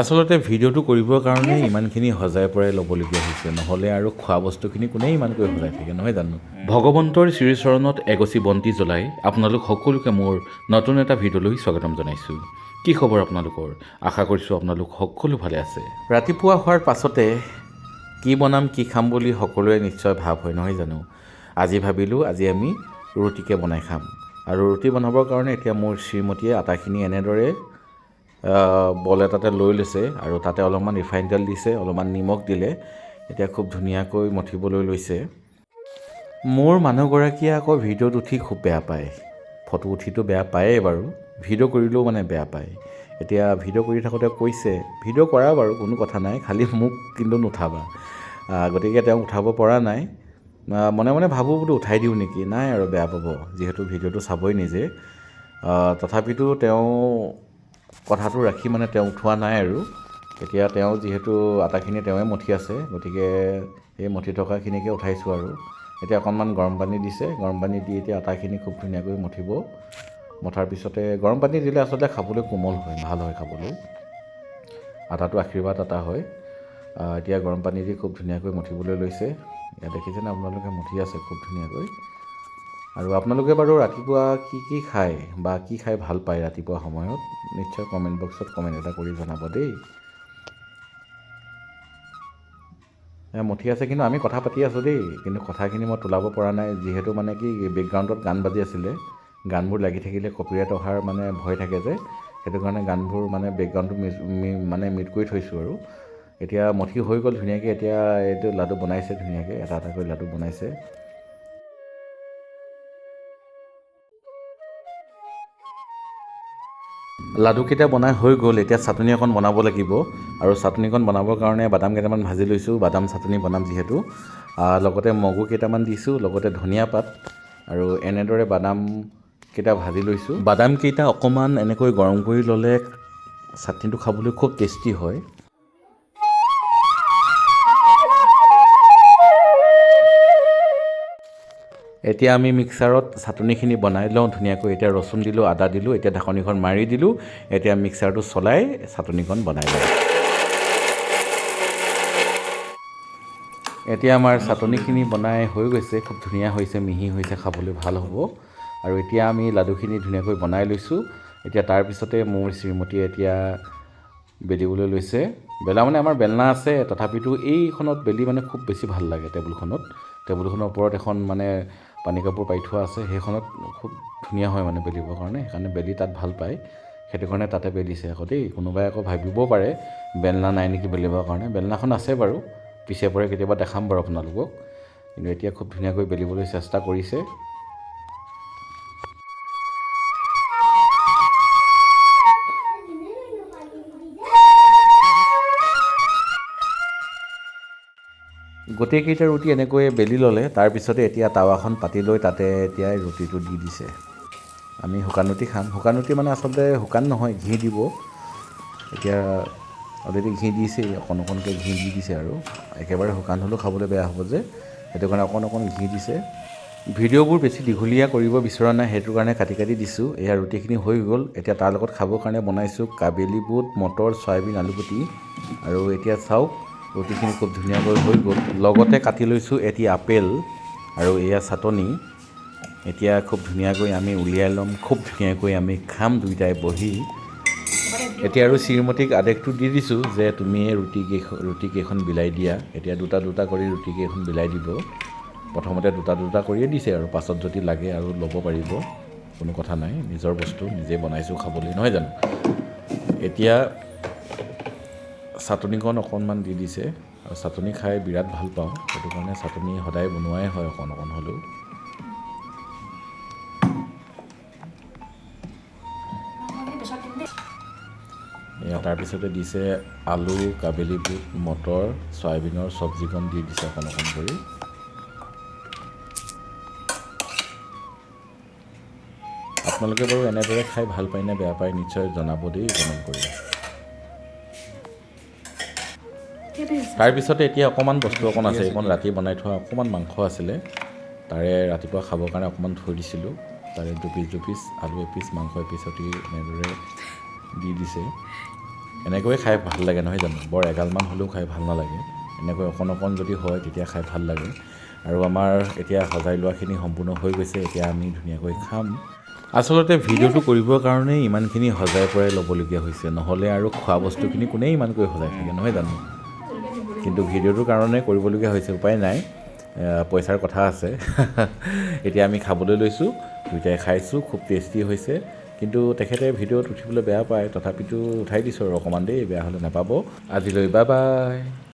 আচলতে ভিডিঅ'টো কৰিবৰ কাৰণে ইমানখিনি সজাই পৰাই ল'বলগীয়া হৈছে। নহ'লে আৰু খোৱা বস্তুখিনি কোনে ইমানকৈ সজাই থাকে নহয় জানো? ভগৱন্তৰ শ্ৰীচৰণত এগচি বন্তি জ্বলাই আপোনালোক সকলোকে মোৰ নতুন এটা ভিডিঅ'লৈ স্বাগতম জনাইছোঁ। কি খবৰ আপোনালোকৰ? আশা কৰিছোঁ আপোনালোক সকলো ভালে আছে। ৰাতিপুৱা হোৱাৰ পাছতে কি বনাম কি খাম বুলি সকলোৰে নিশ্চয় ভাৱ হয় নহয় জানো? আজি ভাবিলোঁ আজি আমি ৰুটিকে বনাই খাম। আৰু ৰুটি বনাবৰ কাৰণে এতিয়া মোৰ শ্ৰীমতীয়ে আটাখিনি এনেদৰে বল এটাতে লৈ লৈছে আৰু তাতে অলপমান ৰিফাইন তেল দিছে অলপমান নিমখ দিলে। এতিয়া খুব ধুনীয়াকৈ মঠিবলৈ লৈছে। মোৰ মানুহগৰাকীয়ে আকৌ ভিডিঅ'ত উঠি খুব বেয়া পায়। ফটো উঠিতো বেয়া পায়েই বাৰু। ভিডিঅ' কৰিলেও মানে বেয়া পায়। এতিয়া ভিডিঅ' কৰি থাকোঁতে কৈছে ভিডিঅ' কৰা বাৰু কোনো কথা নাই খালি মোক কিন্তু নুঠাবা। গতিকে তেওঁ উঠাব পৰা নাই। মনে মনে ভাবোঁ বোলো উঠাই দিওঁ নেকি? নাই আৰু বেয়া পাব যিহেতু ভিডিঅ'টো চাবই নিজে। তথাপিতো তেওঁ কথাটো ৰাখি মানে তেওঁ উঠোৱা নাই আৰু। এতিয়া তেওঁ যিহেতু আটাখিনি তেওঁৱে মঠি আছে গতিকে সেই মঠি থকাখিনিকে উঠাইছোঁ আৰু। এতিয়া অকণমান গৰম পানী দিছে গৰম পানী দি এতিয়া আটাখিনি খুব ধুনীয়াকৈ মঠিব। মঠাৰ পিছতে গৰম পানী দিলে আচলতে খাবলৈ কোমল হয় ভাল হয় খাবলৈ। আটাটো আশীৰ্বাদ আটা হয়। এতিয়া গৰম পানী দি খুব ধুনীয়াকৈ মঠিবলৈ লৈছে। ইয়াত দেখিছেনে আপোনালোকে মঠি আছে খুব ধুনীয়াকৈ। আৰু আপোনালোকে বাৰু ৰাতিপুৱা কি কি খায় বা কি খাই ভাল পায় ৰাতিপুৱা সময়ত নিশ্চয় কমেণ্ট বক্সত কমেণ্ট এটা কৰি জনাব দেই। মঠি আছে কিন্তু আমি কথা পাতি আছোঁ দেই কিন্তু কথাখিনি মই তোলাব পৰা নাই যিহেতু মানে কি বেকগ্ৰাউণ্ডত গান বাজি আছিলে গানবোৰ লাগি থাকিলে কপিৰাইট অহাৰ মানে ভয় থাকে যে সেইটো কাৰণে গানবোৰ মানে বেকগ্ৰাউণ্ডটো মিছ মি- মানে মিউট কৰি থৈছোঁ আৰু। এতিয়া মঠি হৈ গ'ল ধুনীয়াকৈ এতিয়া এইটো লাডু বনাইছে ধুনীয়াকৈ এটা এটাকৈ লাডু বনাইছে। লাডুকেইটা বনাই হৈ গ'ল এতিয়া চাটনি অকণ বনাব লাগিব। আৰু চাটনিকণ বনাবৰ কাৰণে বাদাম কেইটামান ভাজি লৈছোঁ বাদাম চাটনি বনাম যিহেতু। লগতে মগু কেইটামান দিছোঁ লগতে ধনিয়া পাত আৰু এনেদৰে বাদাম কেইটা ভাজি লৈছোঁ। বাদামকেইটা অকণমান এনেকৈ গৰম কৰি ল'লে চাটনিটো খাবলৈ খুব টেষ্টি হয়। এতিয়া আমি মিক্সাৰত চাটনিখিনি বনাই লওঁ ধুনীয়াকৈ এতিয়া ৰচুন দিলোঁ আদা দিলোঁ এতিয়া ঢাকনিখন মাৰি দিলোঁ এতিয়া মিক্সাৰটো চলাই চাটনিখন বনাই লওঁ। এতিয়া আমাৰ চাটনিখিনি বনাই হৈ গৈছে খুব ধুনীয়া হৈছে মিহি হৈছে খাবলৈ ভাল হ'ব। আৰু এতিয়া আমি লাডুখিনি ধুনীয়াকৈ বনাই লৈছোঁ। এতিয়া তাৰপিছতে মোৰ শ্ৰীমতীয়ে এতিয়া বেলিবলৈ লৈছে। বেলা মানে আমাৰ বেলনা আছে তথাপিতো এইখনত বেলি মানে খুব বেছি ভাল লাগে টেবুলখনত। টেবুলখনৰ ওপৰত এখন মানে পানী কাপোৰ পাৰি থোৱা আছে, সেইখনত খুব ধুনীয়া হয় মানে বেলিবৰ কাৰণে, সেইকাৰণে বেলি তাত ভালো পায়। সেইটো কাৰণে তাতে বেলিছে আকৌ দেই, কোনোবাই আকৌ ভাবিবও পাৰে, বেলনা নাই নেকি বেলিবৰ কাৰণে, বেলনাখন আছে বাৰু, পিছে পৰে কেতিয়াবা দেখাম বাৰু আপোনালোকক। কিন্তু এতিয়া খুব ধুনীয়াকৈ বেলিবলৈ চেষ্টা কৰিছে। গোটেইকেইটা ৰুটি এনেকৈ বেলি ল'লে তাৰপিছতে এতিয়া টাৱাখন পাতি লৈ তাতে এতিয়া ৰুটিটো দি দিছে। আমি শুকান ৰুটি খাম। শুকান ৰুটি মানে আচলতে শুকান নহয় ঘি দিব। এতিয়া অলৰেডি ঘি দিছেই অকণ অকণকৈ ঘি দি দিছে আৰু। একেবাৰে শুকান হ'লেও খাবলৈ বেয়া হ'ব যে সেইটো কাৰণে অকণ অকণ ঘি দিছে। ভিডিঅ'বোৰ বেছি দীঘলীয়া কৰিব বিচৰা নাই সেইটো কাৰণে কাটি কাটি দিছোঁ। এয়া ৰুটিখিনি হৈ গ'ল। এতিয়া তাৰ লগত খাবৰ কাৰণে বনাইছোঁ কাবেলী বুট মটৰ চয়াবিন আলুগুটি। আৰু এতিয়া চাওক ৰুটিখিনি খুব ধুনীয়াকৈ হৈ গ'ল। লগতে কাটি লৈছোঁ এটি আপেল আৰু এয়া চাটনি। এতিয়া খুব ধুনীয়াকৈ আমি উলিয়াই ল'ম খুব ধুনীয়াকৈ আমি খাম দুয়োটাই বহি। এতিয়া আৰু শ্ৰীমতীক আদেশটো দি দিছোঁ যে তুমি ৰুটি কেইখন ৰুটি কেইখন বিলাই দিয়া। এতিয়া দুটা দুটা কৰি ৰুটি কেইখন বিলাই দিব। প্ৰথমতে দুটা দুটা কৰিয়ে দিছে আৰু পাছত যদি লাগে আৰু ল'ব পাৰিব। কোনো কথা নাই নিজৰ বস্তু নিজে বনাইছোঁ খাবলৈ নহয় জানো? এতিয়া চাটনিকণ অকণমান দি দিছে আৰু চাটনি খাই বিৰাট ভালো পাওঁ। সেইটো কাৰণে চাটনি সদায় বনোৱাই হয় অকণ অকণ হ'লেও। এয়া তাৰপিছতে দিছে আলু, কাবেলী বুট, মটৰ, চয়াবিনৰ চব্জিকণ দি দিছে অকণ অকণ কৰি। আপোনালোকে বাৰু এনেদৰে খাই ভালো পায় নে বেয়া পায় নিশ্চয় জনাব দেই কমেণ্ট কৰি। তাৰপিছতে এতিয়া অকণমান বস্তু অকণ আছে এইকণ ৰাতি বনাই থোৱা অকণমান মাংস আছিলে। তাৰে ৰাতিপুৱা খাবৰ কাৰণে অকণমান থৈ দিছিলোঁ। তাৰে দুপিচ দুপিচ আলু এপিচ মাংস এপিচ সৈতে এনেদৰে দি দিছে। এনেকৈয়ে খাই ভাল লাগে নহয় জানো? বৰ এগালমান হ'লেও খাই ভাল নালাগে। এনেকৈ অকণ অকণ যদি হয় তেতিয়া খাই ভাল লাগে। আৰু আমাৰ এতিয়া সজাই লোৱাখিনি সম্পূৰ্ণ হৈ গৈছে এতিয়া আমি ধুনীয়াকৈ খাম। আচলতে ভিডিঅ'টো কৰিবৰ কাৰণেই ইমানখিনি সজাই পৰাই ল'বলগীয়া হৈছে। নহ'লে আৰু খোৱা বস্তুখিনি কোনেই ইমানকৈ সজাই থাকে নহয় জানো? কিন্তু ভিডিঅ'টোৰ কাৰণে কৰিবলগীয়া হৈছে, উপায় নাই। পইচাৰ কথা আছে। এতিয়া আমি খাবলৈ লৈছোঁ দুয়োটাই খাইছোঁ, খুব টেষ্টি হৈছে। কিন্তু তেখেতে ভিডিঅ'ত উঠিবলৈ বেয়া পায়, তথাপিতো উঠাই দিছোঁ আৰু অকণমান দেই, বেয়া হ'লে নাপাব। আজিলৈ বাই বাই